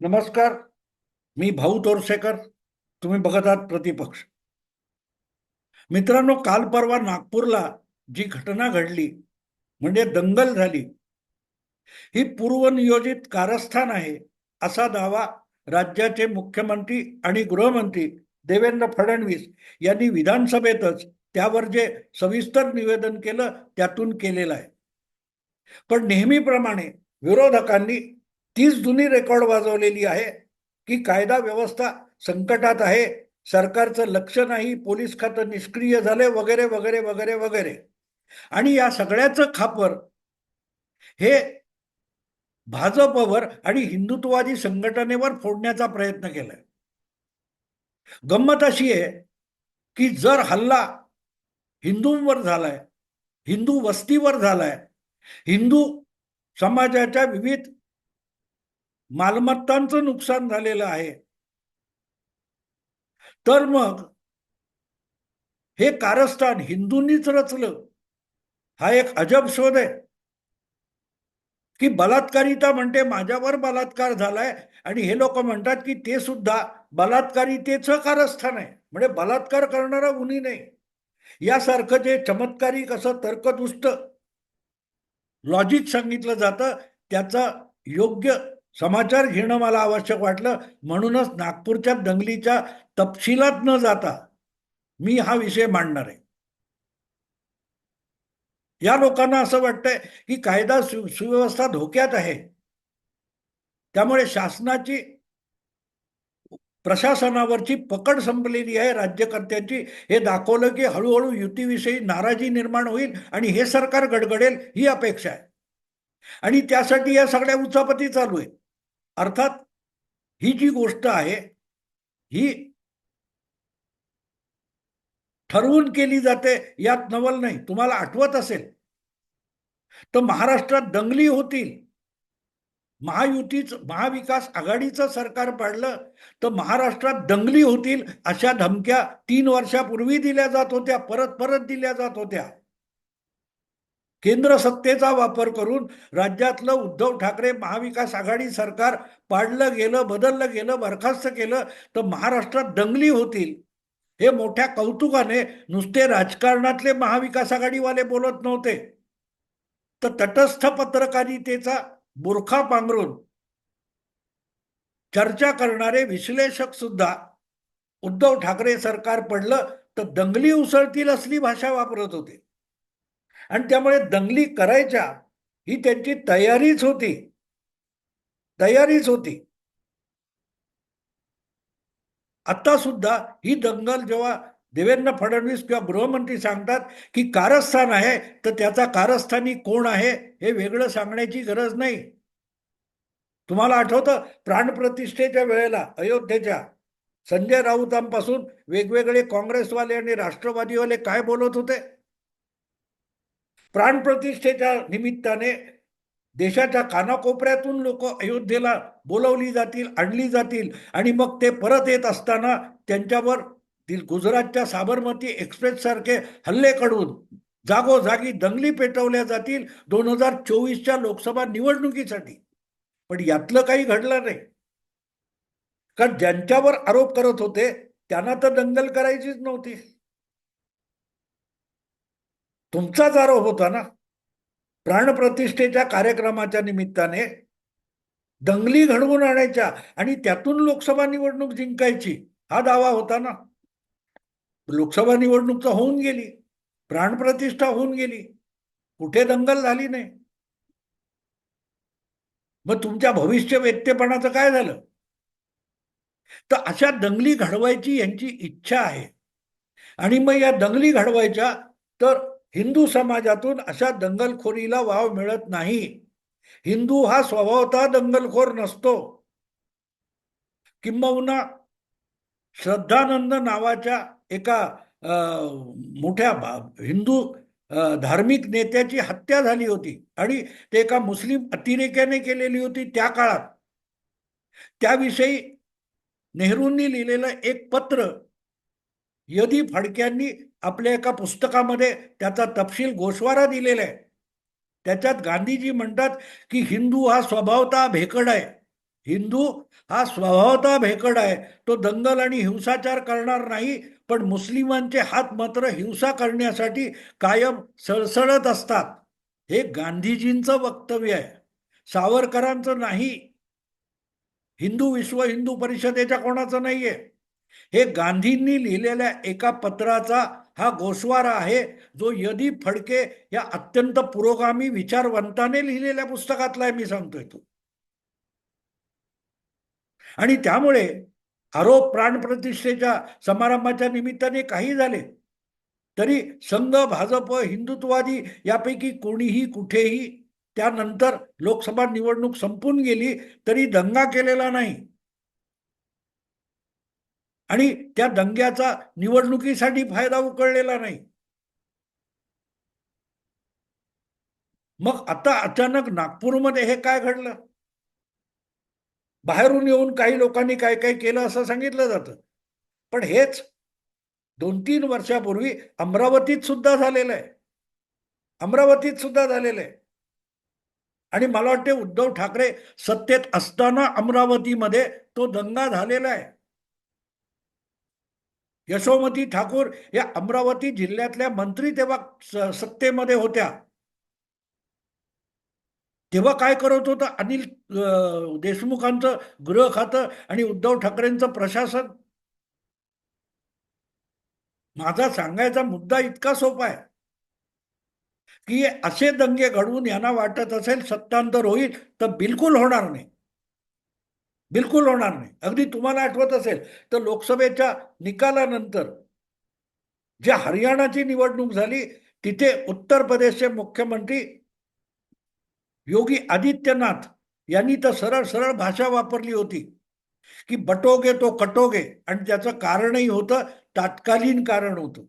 नमस्कार मी भाऊ तोरसेकर तुम्ही बघत आहात प्रतिपक्ष. मित्रांनो काल परवा नागपूरला जी घटना घडली म्हणजे दंगल झाली ही पूर्वनियोजित कारस्थान आहे असा दावा राज्याचे मुख्यमंत्री आणि गृहमंत्री देवेंद्र फडणवीस यांनी विधानसभेतच त्यावर जे सविस्तर निवेदन केलं त्यातून केलेलं आहे. पण नेहमीप्रमाणे विरोधकांनी तीच जुनी रेकॉर्ड वाजवलेली आहे की कायदा व्यवस्था संकटात आहे सरकारचं लक्ष नाही पोलीस खातं निष्क्रिय झाले वगैरे वगैरे वगैरे वगैरे. आणि या सगळ्याचं खापर हे भाजपवर आणि हिंदुत्ववादी संघटनेवर फोडण्याचा प्रयत्न केलाय. गंमत अशी आहे की जर हल्ला हिंदूंवर झालाय हिंदू वस्तीवर झालाय हिंदू समाजाच्या विविध मालमत्तांचं नुकसान झालेलं आहे. तर मग हे कारस्थान हिंदूंनीच रचलं. हा एक अजब शोध आहे. की बलात्कारिता म्हणते माझ्यावर बलात्कार झालाय आणि हे लोक म्हणतात की ते सुद्धा बलात्कारितेचं कारस्थान आहे. म्हणजे बलात्कार करणारा उनी नाही. यासारखं जे चमत्कारिक असं तर्कदुष्ट लॉजिक सांगितलं जातं त्याचा योग्य समाचार घेणं मला आवश्यक वाटलं. म्हणूनच नागपूरच्या दंगलीच्या तपशिलात न जाता मी हा विषय मांडणार आहे. या लोकांना असं वाटतंय की कायदा सु सुव्यवस्था धोक्यात आहे. त्यामुळे शासनाची प्रशासनावरची पकड संपलेली आहे. राज्यकर्त्यांची हे दाखवलं की हळूहळू युतीविषयी नाराजी निर्माण होईल आणि हे सरकार गडगडेल ही अपेक्षा आहे. आणि त्यासाठी या सगळ्या उचापती चालू आहे अर्थात ही जी गोष्ट आहे ही ठरवून केली जाते यात नवल नाही. तुम्हाला आठवत असेल? तर महाराष्ट्रात दंगली होतील. महायुतीच महाविकास आघाडीचं सरकार पाडलं तर महाराष्ट्रात दंगली होतील अशा धमक्या तीन वर्षापूर्वी दिल्या जात होत्या परत परत दिल्या जात होत्या. केंद्र सत्तेचा वापर करून राज्यातलं उद्धव ठाकरे महाविकास आघाडी सरकार पाडलं गेलं बदललं गेलं बरखास्त केलं तर महाराष्ट्रात दंगली होतील. हे मोठ्या कौतुकाने नुसते राजकारणातले महाविकास आघाडीवाले बोलत नव्हते. तर तटस्थ पत्रकारितेचा बुरखा पांघरून चर्चा करणारे विश्लेषक सुद्धा उद्धव ठाकरे सरकार पडलं तर दंगली उसळतील असली भाषा वापरत होते. आणि त्यामुळे दंगली करायच्या ही त्यांची तयारीच होती. तयारीच होती. आता सुद्धा ही दंगल जेव्हा देवेंद्र फडणवीस किंवा गृहमंत्री सांगतात की कारस्थान आहे तर त्याचा कारस्थानी कोण आहे हे वेगळं सांगण्याची गरज नाही. तुम्हाला आठवतं प्राणप्रतिष्ठेच्या वेळेला अयोध्येच्या संजय राऊतांपासून वेगवेगळे काँग्रेसवाले आणि राष्ट्रवादीवाले काय बोलत होते? प्राणप्रतिष्ठेच्या निमित्ताने देशाच्या कानाकोपऱ्यातून लोक अयोध्येला बोलवली जातील आणली जातील आणि मग ते परत येत असताना त्यांच्यावर गुजरातच्या साबरमती एक्सप्रेस सारखे हल्ले कडून जागोजागी दंगली पेटवल्या जातील दोन हजार चोवीसच्या लोकसभा निवडणुकीसाठी. पण यातलं काही घडलं नाही. कारण ज्यांच्यावर आरोप करत होते त्यांना तर दंगल करायचीच नव्हती. तुमचाच आरोप होता ना? प्राणप्रतिष्ठेच्या कार्यक्रमाच्या निमित्ताने दंगली घडवून आणायच्या आणि त्यातून लोकसभा निवडणूक जिंकायची हा दावा होता ना? लोकसभा निवडणूक तर होऊन गेली प्राणप्रतिष्ठा होऊन गेली कुठे दंगल झाली नाही? मग तुमच्या भविष्य व्यक्तेपणाचं काय झालं? तर अशा दंगली घडवायची यांची इच्छा आहे. आणि मग या दंगली घडवायच्या तर हिंदू समाजातून अशा दंगलखोरीला वाव मिळत नाही. हिंदू हा स्वभावतः दंगलखोर नसतो. किंबहुना श्रद्धानंद नावाच्या एका मोठ्या हिंदू धार्मिक नेत्याची हत्या झाली होती आणि ते एका मुस्लिम अतिरेक्याने केलेली होती त्या काळात. त्याविषयी नेहरूंनी लिहिलेलं एक पत्र यदी फडक्यांनी आपल्या एका पुस्तकामध्ये त्याचा तपशील गोशवारा दिलेला आहे. त्याच्यात गांधीजी म्हणतात की हिंदू हा स्वभावता भेकड आहे. हिंदू हा स्वभावता भेकड आहे. तो दंगल आणि हिंसाचार करणार नाही पण मुस्लिमांचे हात मात्र हिंसा करण्यासाठी कायम सळसळत असतात. हे गांधीजींचं वक्तव्य आहे. सावरकरांचं नाही. हिंदू विश्व हिंदू परिषदेच्या कोणाचं नाहीये. हे गांधींनी लिहिलेल्या एका पत्राचा हा गोस्वारा आहे जो यदी फडके या अत्यंत पुरोगामी विचारवंताने लिहिलेल्या पुस्तकातला आहे मी सांगतोय तो. आणि त्यामुळे आरोप प्राणप्रतिष्ठेच्या समारंभाच्या निमित्ताने काही झाले तरी संघ भाजप हिंदुत्ववादी यापैकी कोणीही कुठेही त्यानंतर लोकसभा निवडणूक संपून गेली तरी दंगा केलेला नाही. आणि त्या दंग्याचा निवडणुकीसाठी फायदा उकळलेला नाही. मग आता अचानक नागपूरमध्ये हे काय घडलं? बाहेरून येऊन काही लोकांनी काय काय केलं असं सांगितलं जातं. पण हेच दोन तीन वर्षापूर्वी अमरावतीत सुद्धा झालेलं आहे. अमरावतीत सुद्धा झालेलं आहे. आणि मला वाटते उद्धव ठाकरे सत्तेत असताना अमरावतीमध्ये तो दंगा झालेला आहे. यशोमती ठाकूर या अमरावती जिल्ह्यातल्या मंत्री तेव्हा स- सत्तेमध्ये होत्या. तेव्हा काय करत होतं? अनिल देशमुखांचं गृह खातं आणि उद्धव ठाकरेंचं प्रशासन. माझा सांगायचा मुद्दा इतका सोपा आहे. की असे दंगे घडवून यांना वाटत असेल सत्तांतर होईल तर बिलकुल होणार नाही. बिलकुल होणार नाही. अगदी तुम्हाला आठवत असेल तर लोकसभेच्या निकालानंतर जे हरियाणाची निवडणूक झाली तिथे उत्तर प्रदेशचे मुख्यमंत्री योगी आदित्यनाथ यांनी तर सरळ सरळ भाषा वापरली होती की बटोगे तो कटोगे आणि त्याचं कारणही होतं तात्कालीन कारण होतं.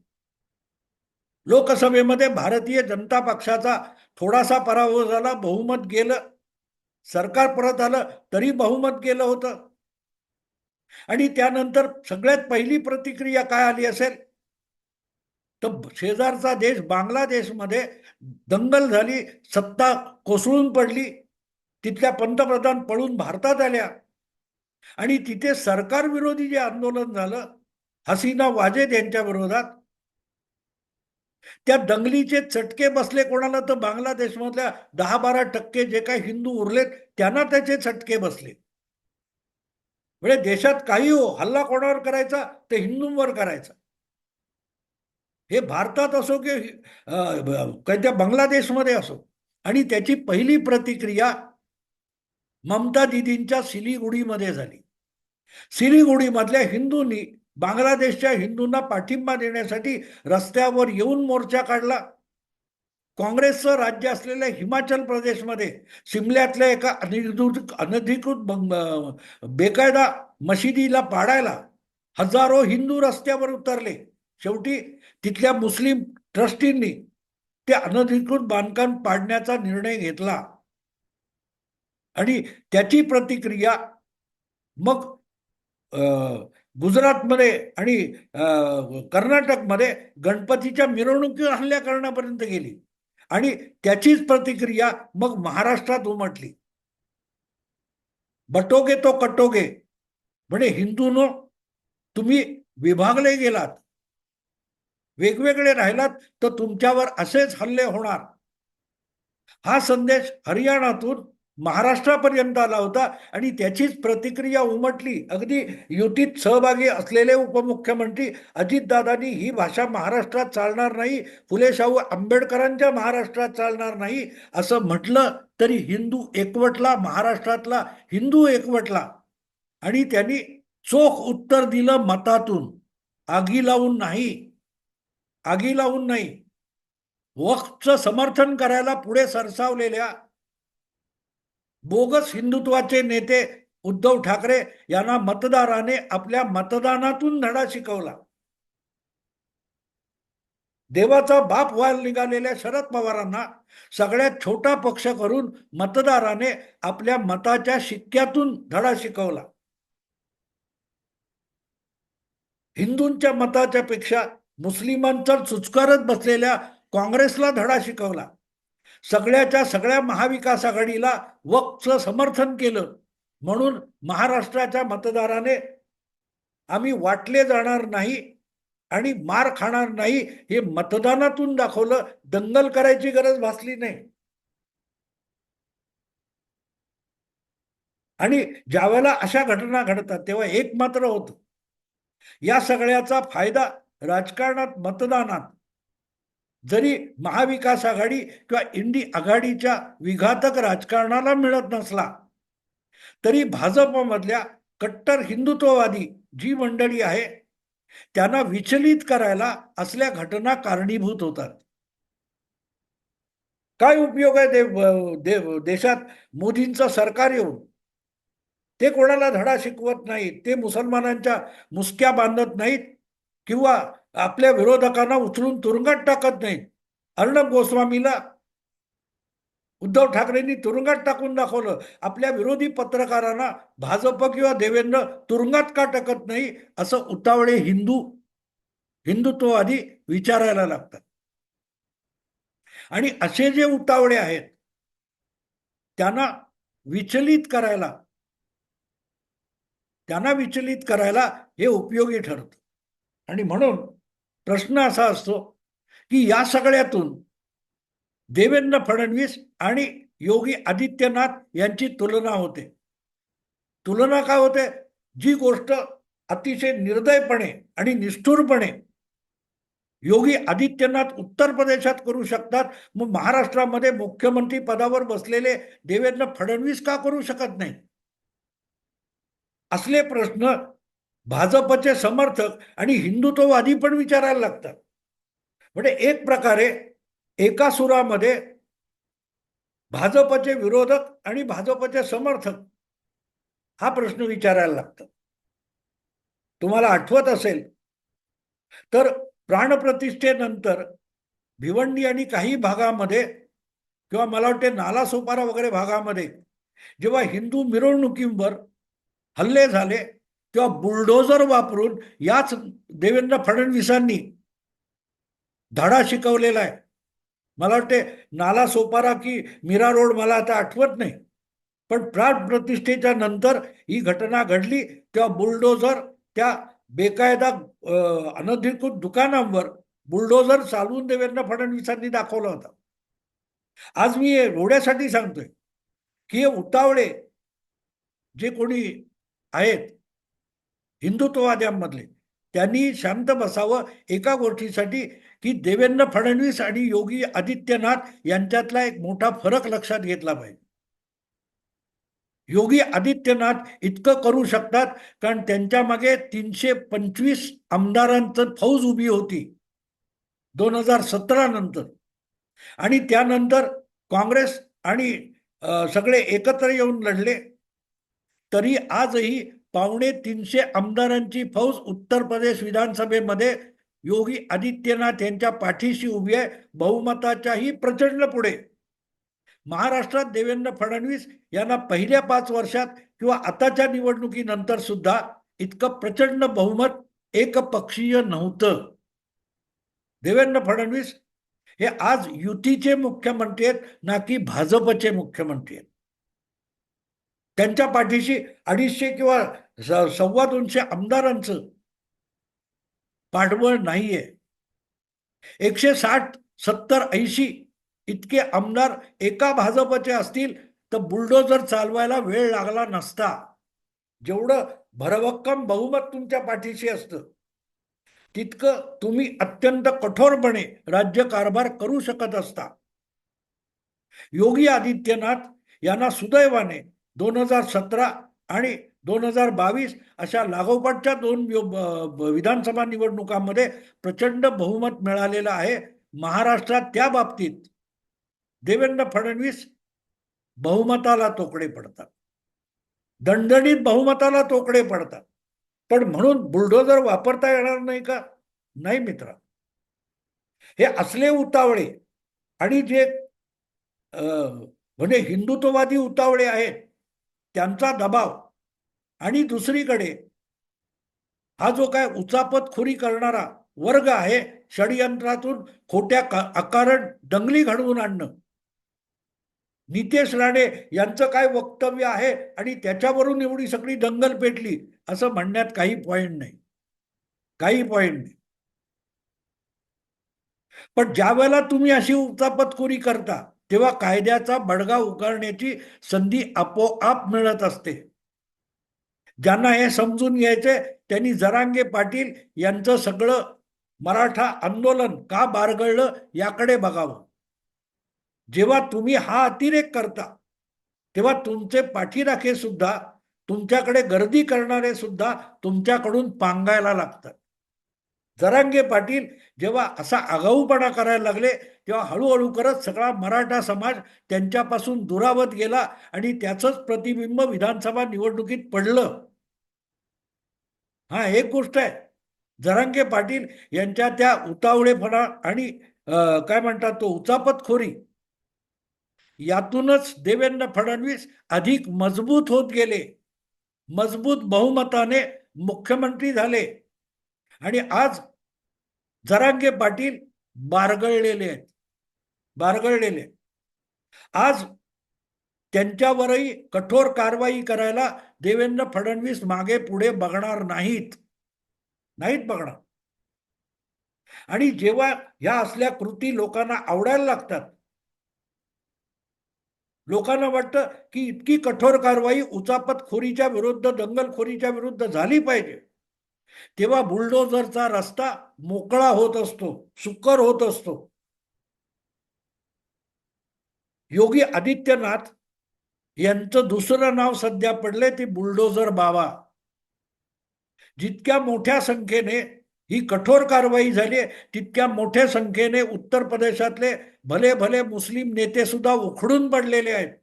लोकसभेमध्ये भारतीय जनता पक्षाचा थोडासा पराभव झाला बहुमत गेलं सरकार परत आलं तरी बहुमत गेलं होतं. आणि त्यानंतर सगळ्यात पहिली प्रतिक्रिया काय आली असेल? तर शेजारचा देश बांगलादेशमध्ये दंगल झाली सत्ता कोसळून पडली तिथल्या पंतप्रधान पळून भारतात आल्या. आणि तिथे सरकार विरोधी जे आंदोलन झालं हसीना वाजेद यांच्या विरोधात त्या दंगलीचे चटके बसले कोणाला तर बांगलादेशमधल्या दहा बारा टक्के जे काही हिंदू उरलेत त्यांना त्याचे चटके बसले. म्हणजे देशात काही हो हल्ला कोणावर करायचा? ते हिंदूंवर करायचा. हे भारतात असो की अं, काय त्या बांगलादेशमध्ये असो. आणि त्याची पहिली प्रतिक्रिया ममता दिदींच्या सिलिगुडीमध्ये झाली. सिलिगुडीमधल्या हिंदूंनी बांगलादेशच्या हिंदूंना पाठिंबा देण्यासाठी रस्त्यावर येऊन मोर्चा काढला. काँग्रेसचं राज्य असलेल्या हिमाचल प्रदेशमध्ये शिमल्यातल्या एका अनधिकृत अनधिकृत बेकायदा मशिदीला पाडायला हजारो हिंदू रस्त्यावर उतरले. शेवटी तिथल्या मुस्लिम ट्रस्टींनी ते अनधिकृत बांधकाम पाडण्याचा निर्णय घेतला. आणि त्याची प्रतिक्रिया मग गुजरातमध्ये आणि कर्नाटकमध्ये गणपतीच्या मिरवणुकीवर हल्ल्या करण्यापर्यंत गेली. आणि त्याचीच प्रतिक्रिया मग महाराष्ट्रात उमटली. बटोगे तो कटोगे. म्हणे हिंदूनो तुम्ही विभागले गेलात. वेगवेगळे राहिलात तर तुमच्यावर असेच हल्ले होणार. हा संदेश हरियाणातून महाराष्ट्रापर्यंत आला होता आणि त्याचीच प्रतिक्रिया उमटली. अगदी युतीत सहभागी असलेले उपमुख्यमंत्री अजितदादांनी ही भाषा महाराष्ट्रात चालणार नाही फुले शाहू आंबेडकरांच्या महाराष्ट्रात चालणार नाही असं म्हटलं तरी हिंदू एकवटला महाराष्ट्रातला हिंदू एकवटला. आणि त्यांनी चोख उत्तर दिलं मतातून. आगी लावून नाही. आगी लावून नाही. वक्तचं समर्थन करायला पुढे सरसावलेल्या बोगस हिंदुत्वाचे नेते उद्धव ठाकरे यांना मतदाराने आपल्या मतदानातून धडा शिकवला. देवाचा बाप व्हायला निघालेल्या शरद पवारांना सगळ्यात छोटा पक्ष करून मतदाराने आपल्या मताच्या शिक्क्यातून धडा शिकवला. हिंदूंच्या मताच्या पेक्षा मुस्लिमांचा चुचकारत बसलेल्या काँग्रेसला धडा शिकवला. सगळ्याच्या सगळ्या महाविकास आघाडीला वक्तचं समर्थन केलं. म्हणून महाराष्ट्राच्या मतदाराने आम्ही वाटले जाणार नाही आणि मार खाणार नाही हे मतदानातून दाखवलं. दंगल करायची गरज भासली नाही. आणि ज्यावेळेला अशा घटना घडतात तेव्हा एक मात्र होतं. या सगळ्याचा फायदा राजकारणात मतदानात जरी महाविकास आघाडी किंवा इंडी आघाडीच्या विघातक राजकारणाला मिळत नसला तरी भाजपमधल्या कट्टर हिंदुत्ववादी जी मंडळी आहे त्यांना विचलित करायला असल्या घटना कारणीभूत होतात. काय उपयोग आहे देव देव देशात मोदींचं सरकार येऊन? ते कोणाला धडा शिकवत नाहीत ते मुसलमानांच्या मुसक्या बांधत नाहीत किंवा आपल्या विरोधकांना उचलून तुरुंगात टाकत नाही अर्णब गोस्वामीला उद्धव ठाकरेंनी तुरुंगात टाकून दाखवलं. आपल्या विरोधी पत्रकारांना भाजप किंवा देवेंद्र तुरुंगात का टाकत नाही असं उतावळे हिंदू हिंदुत्ववादी विचारायला लागतात. आणि असे जे उतावळे आहेत त्यांना विचलित करायला त्यांना विचलित करायला हे उपयोगी ठरतं. आणि म्हणून प्रश्न असा असतो की या सगळ्यातून देवेंद्र फडणवीस आणि योगी आदित्यनाथ यांची तुलना होते. तुलना काय होते? जी गोष्ट अतिशय निर्दयपणे आणि निष्ठुरपणे योगी आदित्यनाथ उत्तर प्रदेशात करू शकतात मग महाराष्ट्रामध्ये मुख्यमंत्री पदावर बसलेले देवेंद्र फडणवीस का करू शकत नाही? असले प्रश्न भाजपचे समर्थक आणि हिंदुत्ववादी पण विचारायला लागतात. म्हणजे एक प्रकारे एका सुरामध्ये भाजपचे विरोधक आणि भाजपचे समर्थक हा प्रश्न विचारायला लागतात. तुम्हाला आठवत असेल? तर प्राणप्रतिष्ठेनंतर भिवंडी आणि काही भागामध्ये किंवा मला वाटते नालासोपारा वगैरे भागामध्ये जेव्हा हिंदू मिरवणुकींवर हल्ले झाले किंवा बुलडोजर वापरून याच देवेंद्र फडणवीसांनी धडा शिकवलेला आहे. मला वाटते नाला सोपारा की मीरा रोड मला आता आठवत नाही. पण प्राण प्रतिष्ठेच्या नंतर ही घटना घडली तेव्हा बुलडोझर त्या बेकायदा अनधिकृत दुकानांवर बुलडोझर चालवून देवेंद्र फडणवीसांनी दाखवला होता. आज मी हे रोड्यासाठी सांगतोय की हे उतावळे जे कोणी आहेत हिंदुत्ववाद्यांमधले. त्यांनी शांत बसावं एका गोष्टीसाठी की देवेंद्र फडणवीस आणि योगी आदित्यनाथ यांच्यातला एक मोठा फरक लक्षात घेतला पाहिजे. योगी आदित्यनाथ इतकं करू शकतात कारण त्यांच्या मागे तीनशे पंचवीस आमदारांचं फौज उभी होती. दोन हजार सतरा नंतर. आणि त्यानंतर काँग्रेस आणि सगळे एकत्र येऊन लढले. तरी आजही पावणे तीनशे आमदारांची फौज उत्तर प्रदेश विधानसभेमध्ये योगी आदित्यनाथ यांच्या पाठीशी उभी आहे. बहुमताच्याही प्रचंड पुढे. महाराष्ट्रात देवेंद्र फडणवीस यांना पहिल्या पाच वर्षात किंवा आताच्या निवडणुकीनंतर सुद्धा इतकं प्रचंड बहुमत एकपक्षीय नव्हतं. देवेंद्र फडणवीस हे आज युतीचे मुख्यमंत्री आहेत ना की भाजपचे मुख्यमंत्री आहेत? त्यांच्या पाठीशी अडीचशे किंवा सव्वा दोनशे आमदारांचं पाठबळ नाहीये. एकशे साठ सत्तर ऐंशी इतके आमदार एका भाजपचे असतील तर बुलडोजर चालवायला वेळ लागला नसता. जेवढं भरभक्कम बहुमत तुमच्या पाठीशी असतं तितकं तुम्ही अत्यंत कठोरपणे राज्य कारभार करू शकत असता. योगी आदित्यनाथ यांना सुदैवाने दोन हजार सतरा आणि दोन हजार बावीस अशा लागोपाठच्या दोन विधानसभा निवडणुकांमध्ये प्रचंड बहुमत मिळालेलं आहे. महाराष्ट्रात त्या बाबतीत देवेंद्र फडणवीस बहुमताला तोकडे पडतात. दणदणीत बहुमताला तोकडे पडतात. पण म्हणून बुलडोजर वापरता येणार नाही का? नाही मित्र. हे असले उतावळे आणि जे म्हणजे हिंदुत्ववादी उतावळे आहेत त्यांचा दबाव. आणि दुसरीकडे हा जो काय उचापतखोरी करणारा वर्ग आहे षडयंत्रातून खोट्या अकारण दंगली घडवून आणणं. नितेश राणे यांचं काय वक्तव्य आहे आणि त्याच्यावरून एवढी सगळी दंगल पेटली असं म्हणण्यात काही पॉइंट नाही. काही पॉइंट नाही. पण ज्या वेळेला तुम्ही अशी उचापतखोरी करता तेव्हा कायद्याचा बडगा उगारण्याची संधी आपोआप मिळत असते. ज्यांना हे समजून घ्यायचे त्यांनी जरांगे पाटील यांचं सगळं मराठा आंदोलन का बारगळलं याकडे बघावं. जेव्हा तुम्ही हा अतिरेक करता तेव्हा तुमचे पाठीराखे सुद्धा तुमच्याकडे गर्दी करणारे सुद्धा तुमच्याकडून पांगायला लागतात. जरांगे पाटील जेव्हा असा आगाऊपणा करायला लागले तेव्हा हळूहळू करत सगळा मराठा समाज त्यांच्यापासून दुरावत गेला आणि त्याचंच प्रतिबिंब विधानसभा निवडणुकीत पडलं. हा एक गोष्ट आहे. जरांगे पाटील यांच्या त्या उतावळेपणा आणि काय म्हणतात तो उचापतखोरी यातूनच देवेंद्र फडणवीस अधिक मजबूत होत गेले. मजबूत बहुमताने मुख्यमंत्री झाले. आणि आज जरांगे पाटील बारगळलेले आहेत. बारगळलेले आज त्यांच्यावरही कठोर कारवाई करायला देवेंद्र फडणवीस मागे पुढे बघणार नाहीत. नाहीत बघणार. आणि जेव्हा ह्या असल्या कृती लोकांना आवडायला लागतात लोकांना वाटतं की इतकी कठोर कारवाई उचापतखोरीच्या विरुद्ध दंगलखोरीच्या विरुद्ध झाली पाहिजे. तेव्हा बुलडोझरचा रस्ता मोकळा होत असतो सुकर होत असतो. योगी आदित्यनाथ यांचं दुसरं नाव सध्या पडले ते बुलडोझर बाबा. जितक्या मोठ्या संख्येने ही कठोर कारवाई झाली तितक्या मोठ्या संख्येने उत्तर प्रदेशातले भले भले मुस्लिम नेते सुद्धा उखडून पडलेले आहेत.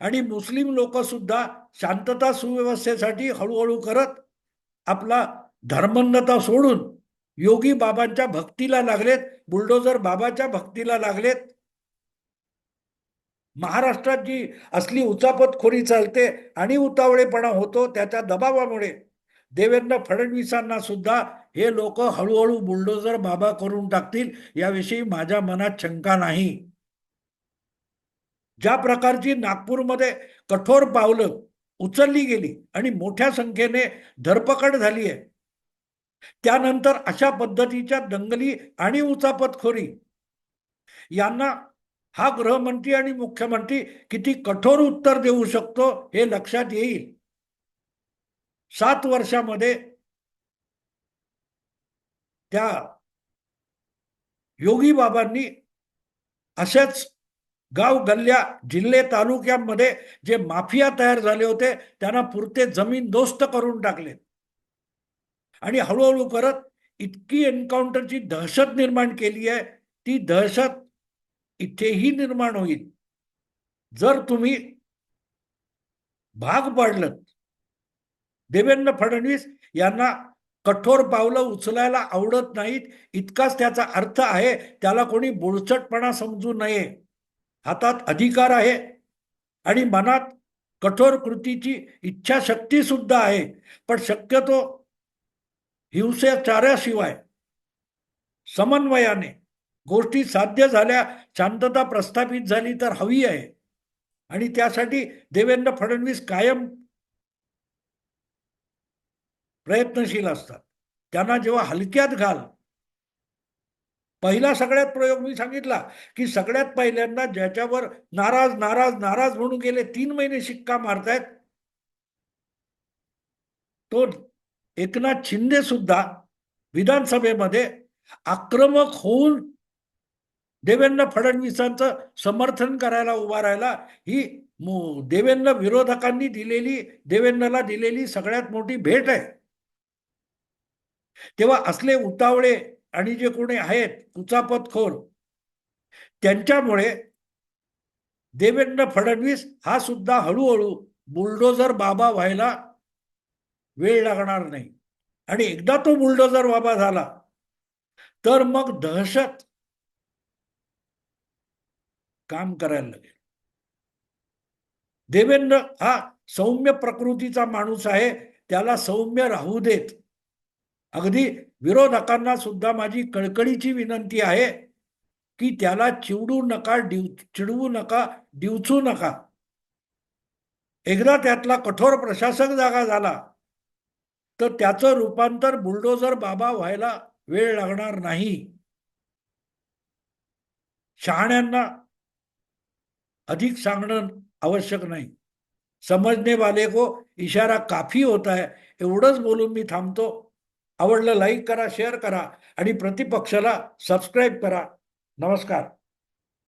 आणि मुस्लिम लोक सुद्धा शांतता सुव्यवस्थेसाठी हळूहळू करत आपला धर्मन्नता सोडून योगी बाबांच्या भक्तीला लागलेत बुलडोजर बाबाच्या भक्तीला लागलेत. महाराष्ट्रात जी असली उचापतखोरी चालते आणि उतावळेपणा होतो त्याच्या दबावामुळे देवेंद्र फडणवीसांना सुद्धा हे लोक हळूहळू बुलडोझर बाबा करून टाकतील याविषयी माझ्या मनात शंका नाही. ज्या प्रकारची नागपूरमध्ये कठोर पावलं उचलली गेली आणि मोठ्या संख्येने धरपकड झाली आहे. त्यानंतर अशा पद्धतीच्या दंगली आणि उचापतखोरी यांना हा गृहमंत्री आणि मुख्यमंत्री किती कठोर उत्तर देऊ शकतो हे लक्षात येईल. सात वर्षामध्ये त्या योगी बाबांनी असेच गाव गल्ल्या जिल्हे तालुक्यांमध्ये जे माफिया तयार झाले होते त्यांना पुरते जमीन दोस्त करून टाकले. आणि हळूहळू करत इतकी एन्काउंटरची दहशत निर्माण केली आहे ती दहशत इथेही निर्माण होईल. जर तुम्ही भाग पाडलं देवेंद्र फडणवीस यांना कठोर पावलं उचलायला आवडत नाहीत इतकाच त्याचा अर्थ आहे त्याला कोणी बोळचटपणा समजू नये. हातात अधिकार आहे आणि मनात कठोर कृतीची इच्छाशक्ती सुद्धा आहे. पण शक्यतो हिंसाचाऱ्याशिवाय समन्वयाने गोष्टी साध्य झाल्या शांतता प्रस्थापित झाली तर हवी आहे. आणि त्यासाठी देवेंद्र फडणवीस कायम प्रयत्नशील असतात. त्यांना जेव्हा हलक्यात घाल पहिला सगळ्यात प्रयोग मी सांगितला की सगळ्यात पहिल्यांदा ज्याच्यावर नाराज नाराज नाराज म्हणून गेले तीन महिने शिक्का मारतायत. तो एकनाथ शिंदे सुद्धा विधानसभेमध्ये आक्रमक होऊन देवेंद्र फडणवीसांचं समर्थन करायला उभा राहिला. ही मो- देवेंद्र विरोधकांनी दिलेली देवेंद्रला दिलेली सगळ्यात मोठी भेट आहे. तेव्हा असले उतावळे आणि जे कोणी आहेत उचापतखोर त्यांच्यामुळे देवेंद्र फडणवीस हा सुद्धा हळूहळू बुलडोजर बाबा व्हायला वेळ लागणार नाही. आणि एकदा तो बुलडोझर बाबा झाला तर मग दहशत काम करायला लागेल. देवेंद्र हा सौम्य प्रकृतीचा माणूस आहे त्याला सौम्य राहू देत. अगदी विरोधकांना सुद्धा माझी कळकळीची विनंती आहे की त्याला चिवडू नका डिव चिडवू नका डिवचू नका. एकदा त्यातला कठोर प्रशासक जागा झाला तर त्याचं रूपांतर बुलडोजर बाबा व्हायला वेळ लागणार नाही. शहाण्यांना अधिक सांगणं आवश्यक नाही. समजने वाले को इशारा काफी होता है एवढंच बोलून मी थांबतो. आवडलं लाईक करा शेअर करा आणि प्रतिपक्षाला सबस्क्राईब करा. नमस्कार.